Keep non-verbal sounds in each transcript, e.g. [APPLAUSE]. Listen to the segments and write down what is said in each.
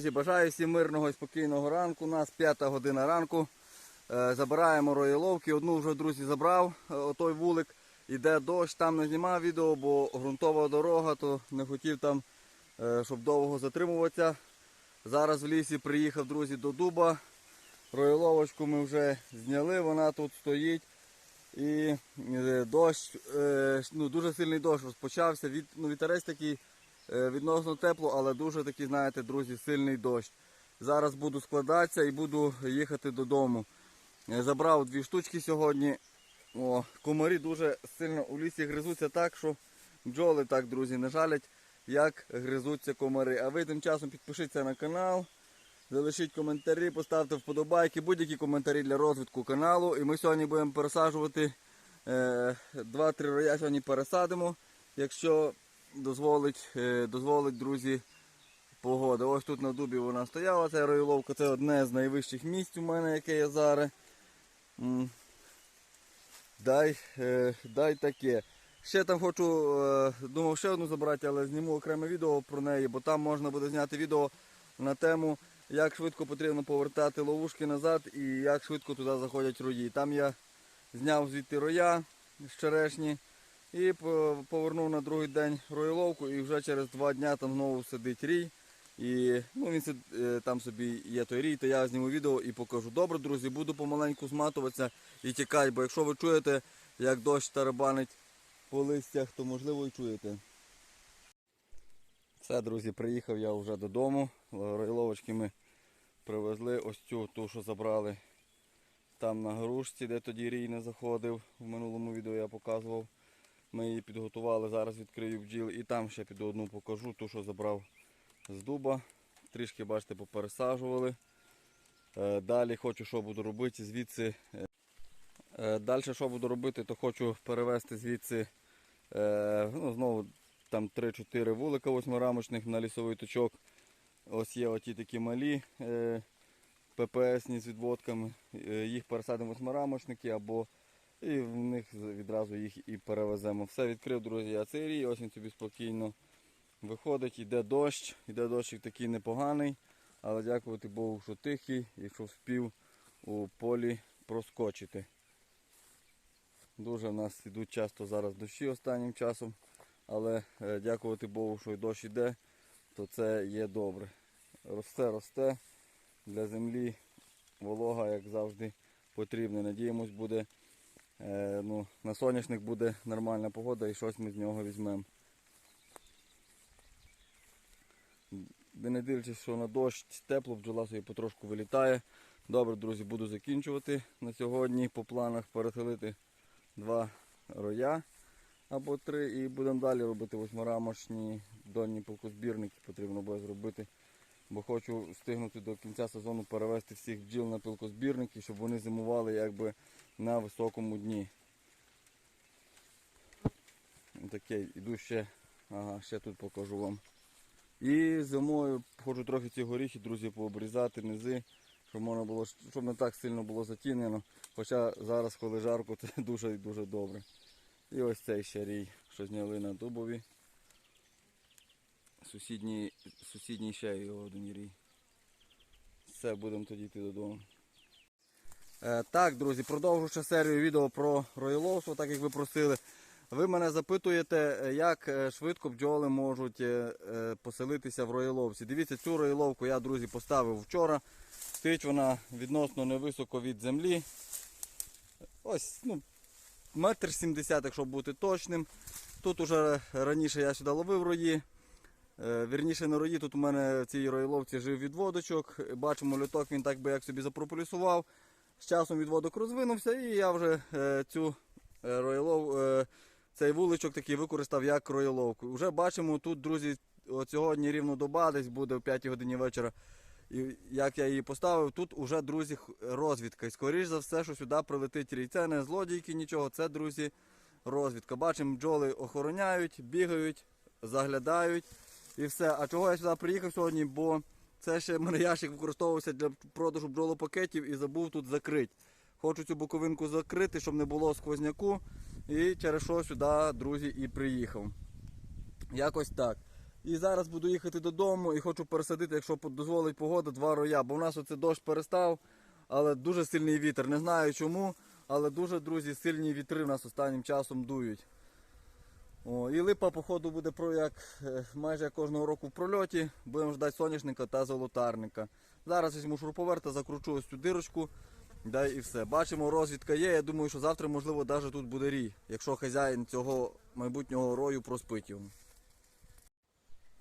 Друзі, бажаю всім мирного і спокійного ранку. У нас п'ята година ранку. Е, Забираємо роїловки. Одну вже, друзі, забрав, е, отой вулик. Іде дощ, там не знімав відео, бо ґрунтова дорога, то не хотів там, е, щоб довго затримуватися. Зараз в лісі приїхав, друзі, до дуба. Роїловочку ми вже зняли, вона тут стоїть. І дощ, ну, дуже сильний дощ розпочався. Ну, вітерець такий відносно тепло, але дуже такий, знаєте, друзі, сильний дощ. Зараз буду складатися і буду їхати додому. Е, Забрав дві штучки сьогодні. О, комарі дуже сильно у лісі гризуться так, що бджоли так, друзі, не жалять, як гризуться комари. А ви тим часом підпишіться на канал. Залишіть коментарі, поставте вподобайки, будь-які коментарі для розвитку каналу. І ми сьогодні будемо пересаджувати е, 2-3 роя сьогодні пересадимо, якщо дозволить, е, дозволить, друзі, погода. Ось тут на дубі вона стояла, ця роїловка, це одне з найвищих місць у мене, яке є зараз. Дай, е, дай таке. Ще там хочу, е, думав ще одну забрати, але зніму окреме відео про неї, бо там можна буде зняти відео на тему, як швидко потрібно повертати ловушки назад і як швидко туди заходять рої. Там я зняв звідти роя з черешні і повернув на другий день роїловку і вже через два дня там знову сидить рій. І ну, він сид- е, там собі є той рій, то я зніму відео і покажу. Добре, друзі, буду помаленьку зматуватися і тікати, бо якщо ви чуєте, як дощ тарабанить по листях, то можливо і чуєте. Все, друзі, приїхав я вже додому. Ройловочки ми привезли ось цю ту, що забрали там на грушці, де тоді рій не заходив. В минулому відео я показував. Ми її підготували, зараз відкрию бджіл і там ще піду одну покажу, ту, що забрав з дуба. Трішки, бачите, попересаджували. Е, Далі хочу, що буду робити звідси. е, Далі, що буду робити, то хочу перевезти звідси е, ну, знову там 3-4 вулика восьмирамочних на лісовий точок. Ось є оті такі малі е, ППСні з відводками. Е, Їх пересадимо восьмирамочники або і в них відразу їх і перевеземо. Все відкрив, друзі, я цей рій, ось він собі спокійно виходить, йде дощ, йде дощик такий непоганий, але дякувати Богу, що тихий і що вспів у полі проскочити. Дуже в нас йдуть часто зараз дощі останнім часом, але е, дякувати Богу, що й дощ йде, то це є добре. Росте, росте для землі волога, як завжди, потрібна. Надіємось, буде е, ну, на соняшник буде нормальна погода і щось ми з нього візьмемо. Не дивлячись, що на дощ тепло, бджола собі потрошку вилітає. Добре, друзі, буду закінчувати на сьогодні по планах переселити два роя або три і будемо далі робити восьмирамочні донні пилкозбірники потрібно буде зробити. Бо хочу встигнути до кінця сезону перевести всіх бджіл на пилкозбірники, щоб вони зимували якби на високому дні. Таке, іду ще, ага, ще тут покажу вам. І зимою хочу трохи ці горіхи, друзі, пообрізати низи, щоб можна було, щоб не так сильно було затінено. Хоча зараз, коли жарко, [LAUGHS] це дуже і дуже добре. І ось цей ще рій, що зняли на дубові. Сусідній, сусідній ще його один. Все, будемо тоді йти додому. Е, так, друзі, продовжу ще серію відео про роїловство, так як ви просили. Ви мене запитуєте, е, як е, швидко бджоли можуть е, поселитися в роїловці. Дивіться, цю роїловку я, друзі, поставив вчора. Стоїть вона відносно невисоко від землі. Ось, ну, метр сімдесят, якщо бути точним. Тут уже раніше я сюди ловив рої. Е, Вірніше на рої, тут у мене в цій роїловці жив відводочок. Бачимо, люток він так би як собі запрополісував. З часом відводок розвинувся і я вже е, цю е, роїлов, цей вуличок такий використав як роїловку. Вже бачимо тут, друзі, сьогодні рівно доба, десь буде в 5 годині вечора. І як я її поставив, тут уже, друзі, розвідка. І скоріш за все, що сюди прилетить рій. Це не злодійки, нічого, це, друзі, розвідка. Бачимо, бджоли охороняють, бігають, заглядають і все. А чого я сюди приїхав сьогодні? Бо це ще в ящик використовувався для продажу бджолопакетів і забув тут закрити. Хочу цю боковинку закрити, щоб не було сквозняку. І через що сюди, друзі, і приїхав. Якось так. І зараз буду їхати додому і хочу пересадити, якщо дозволить погода, два роя. Бо в нас оце дощ перестав, але дуже сильний вітер. Не знаю чому, але дуже, друзі, сильні вітри в нас останнім часом дують. О, і липа, походу, буде про як е, майже кожного року в прольоті. Будемо ждати соняшника та золотарника. Зараз візьму шуруповерта, закручу ось цю дирочку. Да і все. Бачимо, розвідка є. Я думаю, що завтра, можливо, навіть тут буде рій, якщо хазяїн цього майбутнього рою проспить його.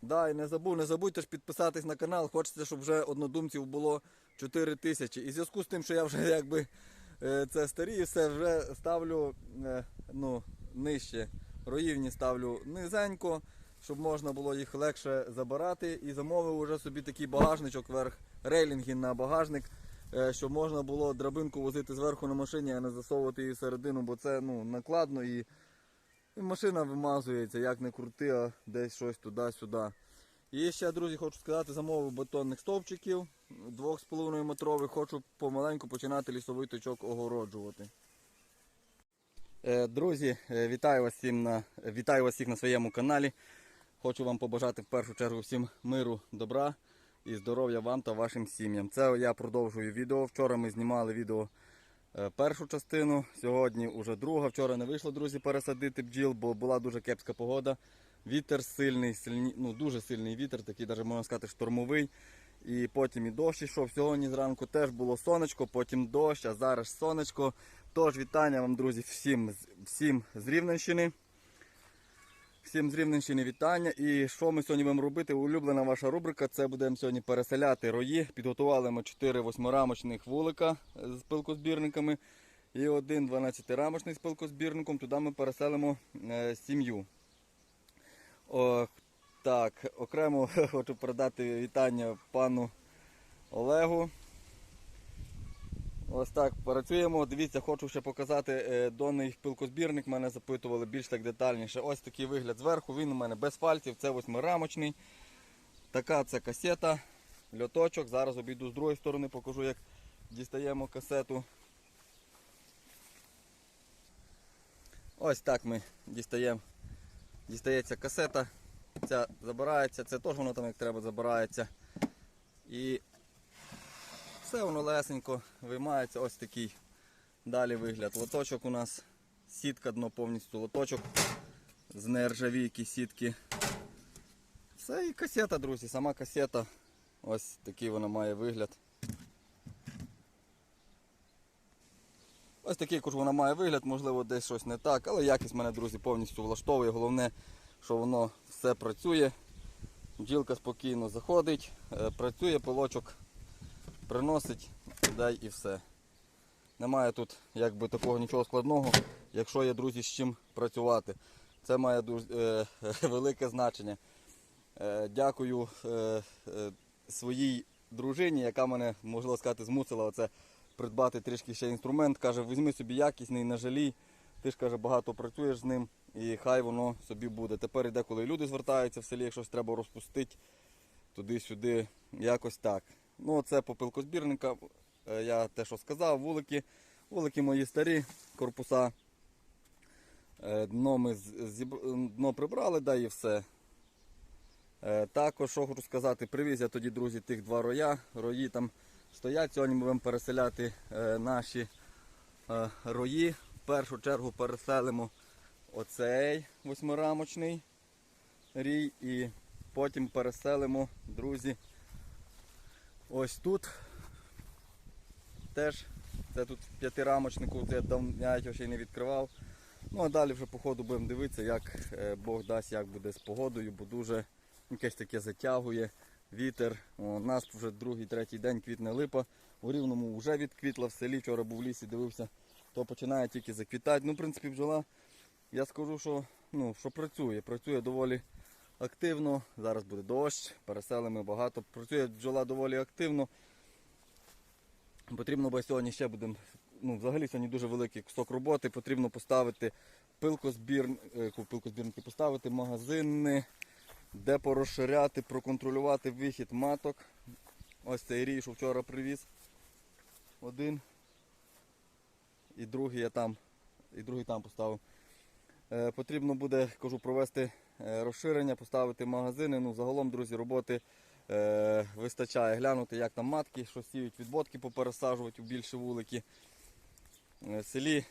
Да, і не забув, не забудьте ж підписатись на канал. Хочеться, щоб вже однодумців було 4 тисячі. І в зв'язку з тим, що я вже якби е, це старі, все вже ставлю е, ну, нижче. Роївні ставлю низенько, щоб можна було їх легше забирати. І замовив уже собі такий багажничок верх рейлінги на багажник, е, щоб можна було драбинку возити зверху на машині, а не засовувати її всередину, бо це ну, накладно і машина вимазується, як не крути, а десь щось туди-сюди. І ще, друзі, хочу сказати, замовив бетонних стовпчиків 2,5 метрових. Хочу помаленьку починати лісовий точок огороджувати. Е, Друзі, е, вітаю вас всім на вітаю вас всіх на своєму каналі. Хочу вам побажати в першу чергу всім миру, добра і здоров'я вам та вашим сім'ям. Це я продовжую відео. Вчора ми знімали відео е, першу частину, сьогодні вже друга. Вчора не вийшло, друзі, пересадити бджіл, бо була дуже кепська погода. Вітер сильний, сильні, ну дуже сильний вітер, такий навіть можна сказати штормовий. І потім і дощ йшов. Сьогодні зранку теж було сонечко, потім дощ, а зараз сонечко. Тож вітання вам, друзі, всім, всім з Рівненщини. Всім з Рівненщини вітання. І що ми сьогодні будемо робити? Улюблена ваша рубрика. Це будемо сьогодні переселяти рої. Підготували ми 4 восьмирамочних вулика з пилкозбірниками і один 12-рамочний з пилкозбірником. Туди ми переселимо е, сім'ю. Так, окремо [LAUGHS] хочу передати вітання пану Олегу. Ось так працюємо. Дивіться, хочу ще показати е, донний пилкозбірник. Мене запитували більш так детальніше. Ось такий вигляд зверху. Він у мене без пальців, це восьмирамочний. Така це касета, льоточок. Зараз обійду з другої сторони, покажу, як дістаємо касету. Ось так ми дістаємо. Дістається касета. Ця забирається, це теж воно там як треба забирається. І все воно лесенько виймається. Ось такий далі вигляд. Лоточок у нас сітка дно повністю лоточок з нержавійки сітки. Все і касета, друзі, сама касета. Ось такий вона має вигляд. Ось такий куж вона має вигляд, можливо, десь щось не так, але якість мене, друзі, повністю влаштовує. Головне, що воно все працює. Бджілка спокійно заходить, е, працює, пилочок приносить, дай і все. Немає тут якби такого нічого складного, якщо є, друзі, з чим працювати. Це має дуже е, [LAUGHS] велике значення. Е, дякую е, е, своїй дружині, яка мене, можливо сказати, змусила оце придбати трішки ще інструмент. Каже, візьми собі якісний, не жалій. Ти ж каже, багато працюєш з ним і хай воно собі буде. Тепер іде, коли люди звертаються в селі, якщо щось треба розпустити туди-сюди, якось так. Ну, це по пилкозбірника. Е, Я те, що сказав, вулики. Вулики мої старі, корпуса. Е, Дно ми з- зібр- дно прибрали, да і все. Е, Також, що хочу сказати, привіз я тоді, друзі, тих два роя. Рої там стоять. Сьогодні ми будемо переселяти наші рої. В першу чергу переселимо оцей восьмирамочний рій і потім переселимо, друзі, ось тут. Теж це тут п'ятирамочнику, це давно я його ще й не відкривав. Ну а далі вже по ходу будемо дивитися, як е, Бог дасть, як буде з погодою, бо дуже якесь таке затягує вітер. У нас вже другий, третій день квітне липа. У рівному вже відквітла в селі. Вчора був в лісі, дивився, то починає тільки заквітати. Ну, в принципі, бджола, я скажу, що, ну, що працює. Працює доволі активно. Зараз буде дощ, переселимо багато. Працює бджола доволі активно. Потрібно, бо сьогодні ще будемо. Ну, взагалі сьогодні дуже великий кусок роботи. Потрібно поставити пилкозбір, е, пилкозбірники, поставити магазини, де порозширяти, проконтролювати вихід маток. Ось цей рій, що вчора привіз. Один. І другий я там. І другий там поставив. Е, Потрібно буде, кажу, провести розширення, поставити магазини. Ну, загалом, друзі, роботи е, вистачає глянути, як там матки, що сіють, відводки попересаджувати у більші вулики. Е, В селі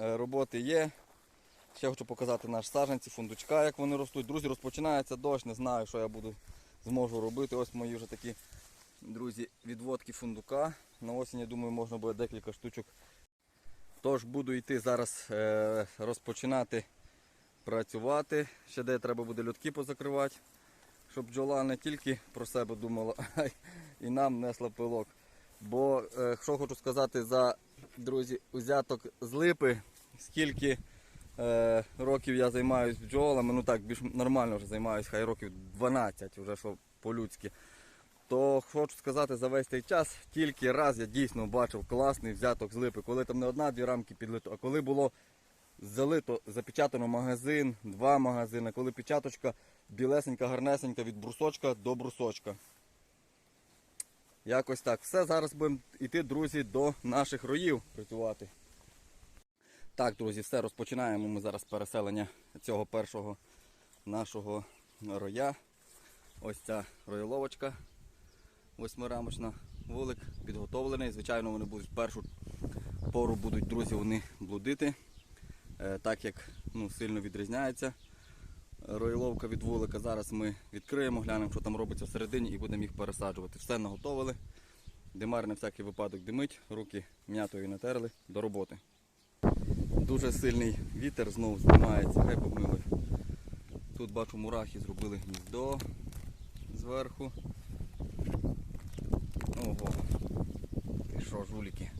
е, роботи є. Ще хочу показати наш саджанці, фундучка, як вони ростуть. Друзі, розпочинається дощ, не знаю, що я буду зможу робити. Ось мої вже такі, друзі, відводки фундука. На осінь, я думаю, можна буде декілька штучок. Тож буду йти зараз е, розпочинати працювати. Ще де треба буде льотки позакривати, щоб бджола не тільки про себе думала, [LAUGHS] а і нам несла пилок. Бо е, що хочу сказати за друзі, узяток з липи, скільки е, років я займаюся бджолами, ну так, більш нормально вже займаюся, хай років 12, вже що по-людськи. То хочу сказати, за весь цей час тільки раз я дійсно бачив класний взяток з липи, коли там не одна-дві рамки підлито, а коли було залито, запечатано магазин, два магазини, коли печаточка білесенька, гарнесенька від брусочка до брусочка. Якось так. Все, зараз будемо йти, друзі, до наших роїв працювати. Так, друзі, все, розпочинаємо ми зараз переселення цього першого нашого роя. Ось ця роєловочка восьмирамочна. Вулик підготовлений. Звичайно, вони будуть першу пору будуть, друзі, вони блудити, так як ну, сильно відрізняється роїловка від вулика. Зараз ми відкриємо, глянемо, що там робиться всередині і будемо їх пересаджувати. Все наготовили. Димар на всякий випадок димить, руки м'ятою натерли до роботи. Дуже сильний вітер знову знімається, хай помили. Тут бачу мурахи зробили гніздо зверху. Ого. Ти що, жуліки?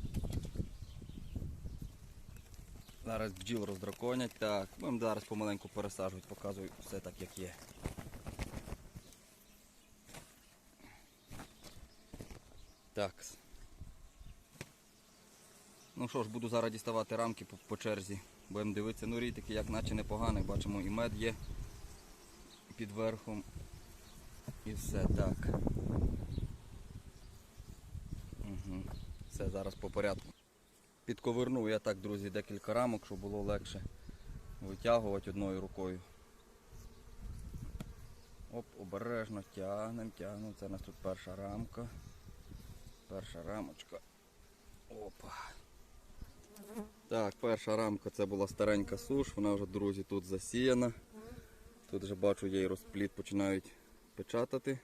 Зараз бджіл роздраконять. Так, будемо зараз помаленьку пересаджувати, показую все так як є. Так. Ну що ж, буду зараз діставати рамки по, по черзі. Будемо дивитися, ну рій як наче непоганий. Бачимо і мед є під верхом. І все так. Угу. Все зараз по порядку. Підковернув я так, друзі, декілька рамок, щоб було легше витягувати одною рукою. Оп, обережно тягнемо, тягнемо. Це у нас тут перша рамка. Перша рамочка. Опа. Так, перша рамка це була старенька суш, вона вже, друзі, тут засіяна. Тут вже бачу, і розпліт починають печатати.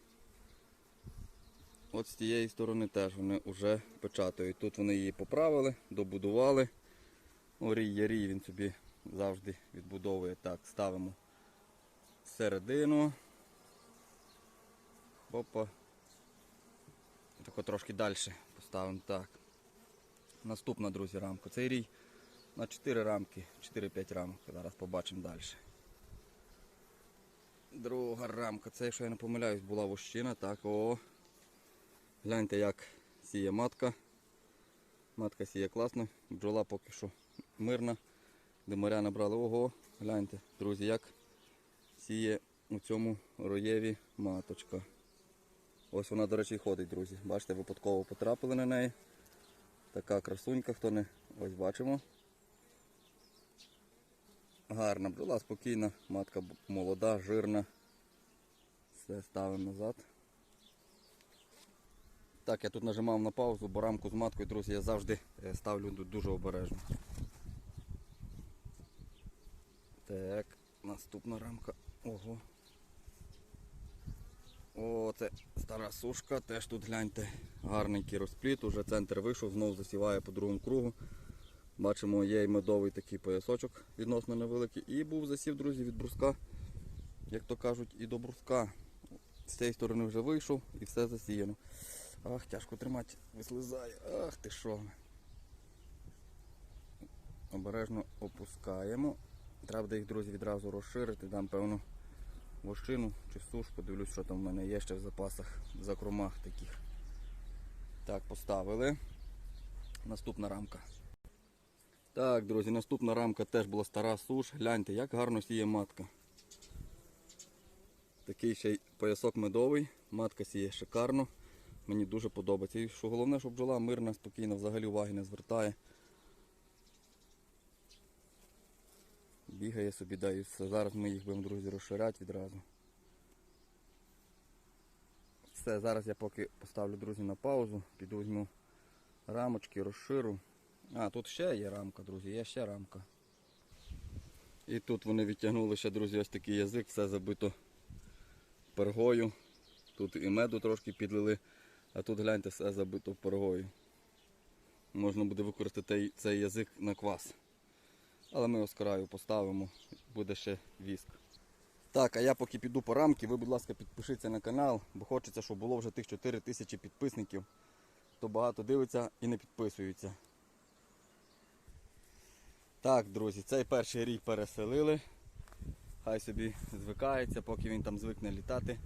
От з тієї сторони теж вони вже печатають. Тут вони її поправили, добудували. Ну, рій є рій, він собі завжди відбудовує. Так, ставимо середину. Опа. Тако трошки далі поставимо так. Наступна, друзі, рамка. Цей рій на 4 рамки, 4-5 рамок. Зараз побачимо далі. Друга рамка. Це, якщо я не помиляюсь, була вощина. Так, о. Гляньте, як сіє матка. Матка сіє класно, бджола поки що мирна. Димаря набрали. Ого, гляньте, друзі, як сіє у цьому роєві маточка. Ось вона, до речі, ходить, друзі. Бачите, випадково потрапили на неї. Така красунька, хто не ось бачимо. Гарна бджола, спокійна, матка молода, жирна. Все ставимо назад. Так, я тут нажимав на паузу, бо рамку з маткою, друзі, я завжди е, ставлю дуже обережно. Так, наступна рамка. Ого. О, це стара сушка, теж тут гляньте, гарненький розпліт, уже центр вийшов, знову засіває по другому кругу. Бачимо, є і медовий такий поясочок відносно невеликий. І був засів, друзі, від бруска, як то кажуть, і до бруска. З цієї сторони вже вийшов і все засіяно. Ах, тяжко тримати, вислизає. Ах ти що. Обережно опускаємо. Треба буде їх, друзі, відразу розширити. Дам певну вощину чи суш, подивлюсь, що там в мене є ще в запасах в закромах таких. Так, поставили. Наступна рамка. Так, друзі, наступна рамка теж була стара суш. Гляньте, як гарно сіє матка. Такий ще й поясок медовий. Матка сіє шикарно. Мені дуже подобається. І що головне, щоб бджола мирна, спокійна, взагалі уваги не звертає. Бігає собі, да, все. Зараз ми їх будемо, друзі, розширяти відразу. Все, зараз я поки поставлю, друзі, на паузу, піду візьму рамочки, розширу. А, тут ще є рамка, друзі, є ще рамка. І тут вони відтягнули ще, друзі, ось такий язик, все забито пергою. Тут і меду трошки підлили, а тут гляньте, все забито пергою. Можна буде використати цей язик на квас. Але ми його з краю поставимо, буде ще віск. Так, а я поки піду по рамки, ви, будь ласка, підпишіться на канал, бо хочеться, щоб було вже тих 4 тисячі підписників. То багато дивиться і не підписується. Так, друзі, цей перший рік переселили. Хай собі звикається, поки він там звикне літати.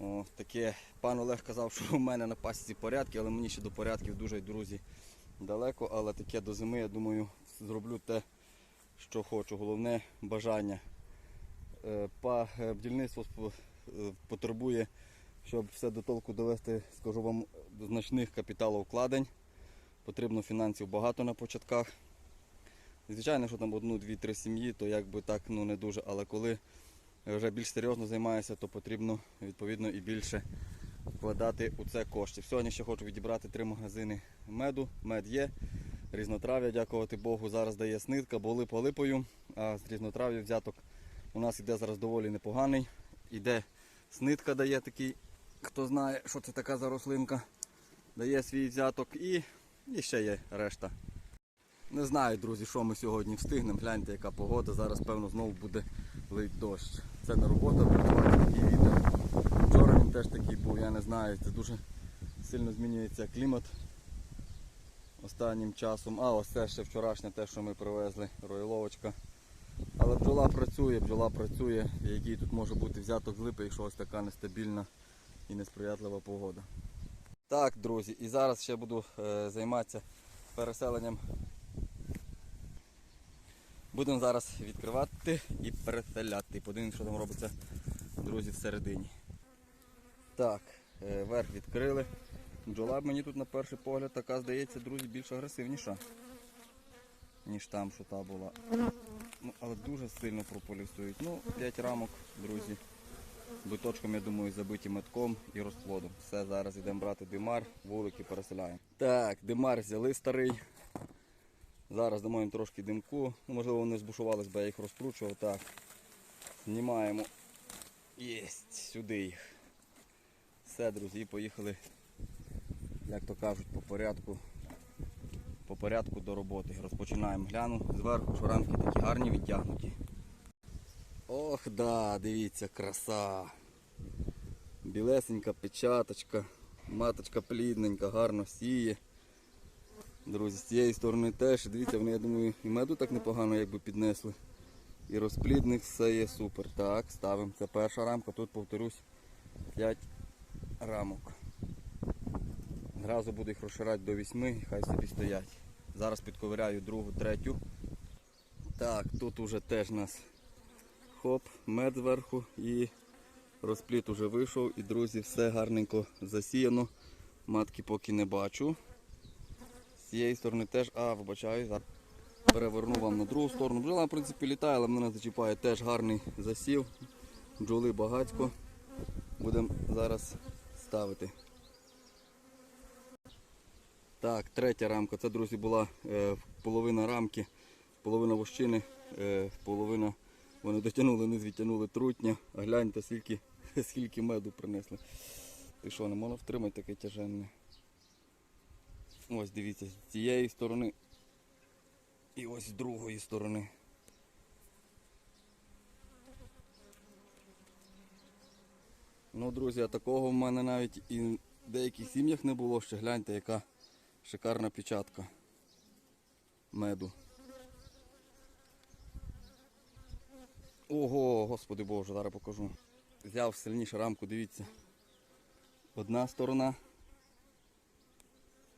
О, таке. Пан Олег казав, що у мене на пасіці порядки, але мені ще до порядків дуже, друзі, далеко. Але таке до зими, я думаю, зроблю те, що хочу. Головне бажання. Е, Па е, бджільництво сп- е, потребує, щоб все до толку довести, скажу вам, значних капіталовкладень. Потрібно фінансів багато на початках. Звичайно, що там одну, дві, три сім'ї, то якби так ну не дуже. Але коли вже більш серйозно займаєшся, то потрібно відповідно і більше вкладати у це коштів. Сьогодні ще хочу відібрати три магазини меду. Мед є. Різнотрав'я, дякувати Богу, зараз дає снитка, боли по липою, а з різнотрав'я взяток у нас іде зараз доволі непоганий. Іде снитка дає такий, хто знає, що це така за рослинка. Дає свій взяток і, і ще є решта. Не знаю, друзі, що ми сьогодні встигнемо. Гляньте, яка погода. Зараз, певно, знову буде лить дощ. Це не робота, працювати такий вітер. Вчора він теж такий був, я не знаю. Це дуже сильно змінюється клімат останнім часом. А ось це ще вчорашнє те, що ми привезли, роїловочка. Але бджола працює, бджола працює, який тут може бути взяток з липи, якщо ось така нестабільна і несприятлива погода. Так, друзі, і зараз ще буду е, займатися переселенням Будемо зараз відкривати і переселяти. Подивимось, що там робиться, друзі, всередині. Так, е, верх відкрили. Бджола мені тут на перший погляд така здається, друзі, більш агресивніша, ніж там, що та була. Ну, але дуже сильно прополісують. Ну, 5 рамок, друзі. Биточком, я думаю, забиті метком і розплодом. Все, зараз йдемо брати димар, вулики переселяємо. Так, димар взяли старий. Зараз дамо їм трошки димку. Ну, можливо, вони збушувались, бо я їх розкручував. Так. Знімаємо. Єсть, сюди їх. Все, друзі, поїхали, як то кажуть, по порядку. По порядку до роботи. Розпочинаємо. Гляну зверху, рамки такі гарні відтягнуті. Ох, да, дивіться, краса. Білесенька печаточка, маточка плідненька, гарно сіє. Друзі, з цієї сторони теж. Дивіться, вони, я думаю, і меду так непогано якби піднесли. І розплідник все є супер. Так, ставимо. Це перша рамка, тут повторюсь 5 рамок. Зразу буду їх розширати до 8 і хай собі стоять. Зараз підковиряю другу, третю. Так, тут уже теж нас хоп, мед зверху і розпліт уже вийшов. І, друзі, все гарненько засіяно. Матки поки не бачу. З цієї сторони теж, а, вибачаю, зараз переверну вам на другу сторону. Бджола, в принципі, літає, але мене зачіпає теж гарний засів. Бджоли багатько. Будемо зараз ставити. Так, третя рамка. Це, друзі, була е, половина рамки, половина вощини, е, половина вони дотягнули, не відтягнули трутня. А гляньте, скільки, [LAUGHS] скільки меду принесли. Ти що, не можна втримати таке тяженне? Ось дивіться, з цієї сторони і ось з другої сторони. Ну, друзі, такого в мене навіть і в деяких сім'ях не було. Ще гляньте, яка шикарна печатка меду. Ого, господи боже, зараз покажу. Взяв сильнішу рамку, дивіться. Одна сторона.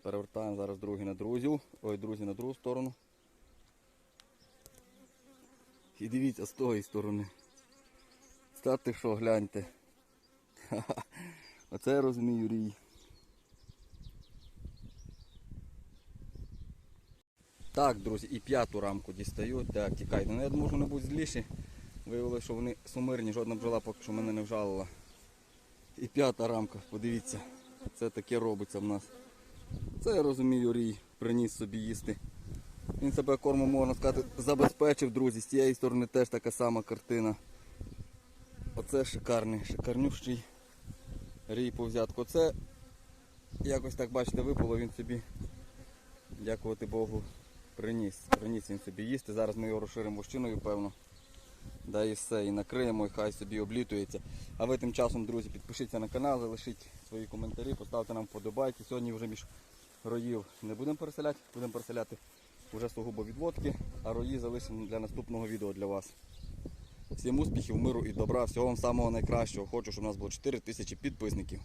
Перевертаємо зараз другі на друзю. Ой, друзі на другу сторону. І дивіться з тої сторони. Стати що, гляньте. Ха-ха. [LAUGHS] Оце я розумію рій. Так, друзі, і п'яту рамку дістають. Так, тікайте. Ну я думаю, що вони будуть зліші. Виявилося, що вони сумирні, жодна бджола поки що мене не вжалила. І п'ята рамка, подивіться, це таке робиться в нас. Це я розумію, рій приніс собі їсти. Він себе кормом, можна сказати, забезпечив, друзі. З цієї сторони теж така сама картина. Оце шикарний, шикарнющий рій по взятку. Це якось так, бачите, випало, він собі, дякувати Богу, приніс. Приніс він собі їсти. Зараз ми його розширимо вощиною, певно. Да і все, і накриємо, і хай собі облітується. А ви тим часом, друзі, підпишіться на канал, залишіть свої коментарі, поставте нам вподобайки. Сьогодні вже між роїв не будемо переселяти, будемо переселяти вже сугубо відводки, а рої залишимо для наступного відео для вас. Всім успіхів, миру і добра, всього вам самого найкращого. Хочу, щоб у нас було 4 тисячі підписників.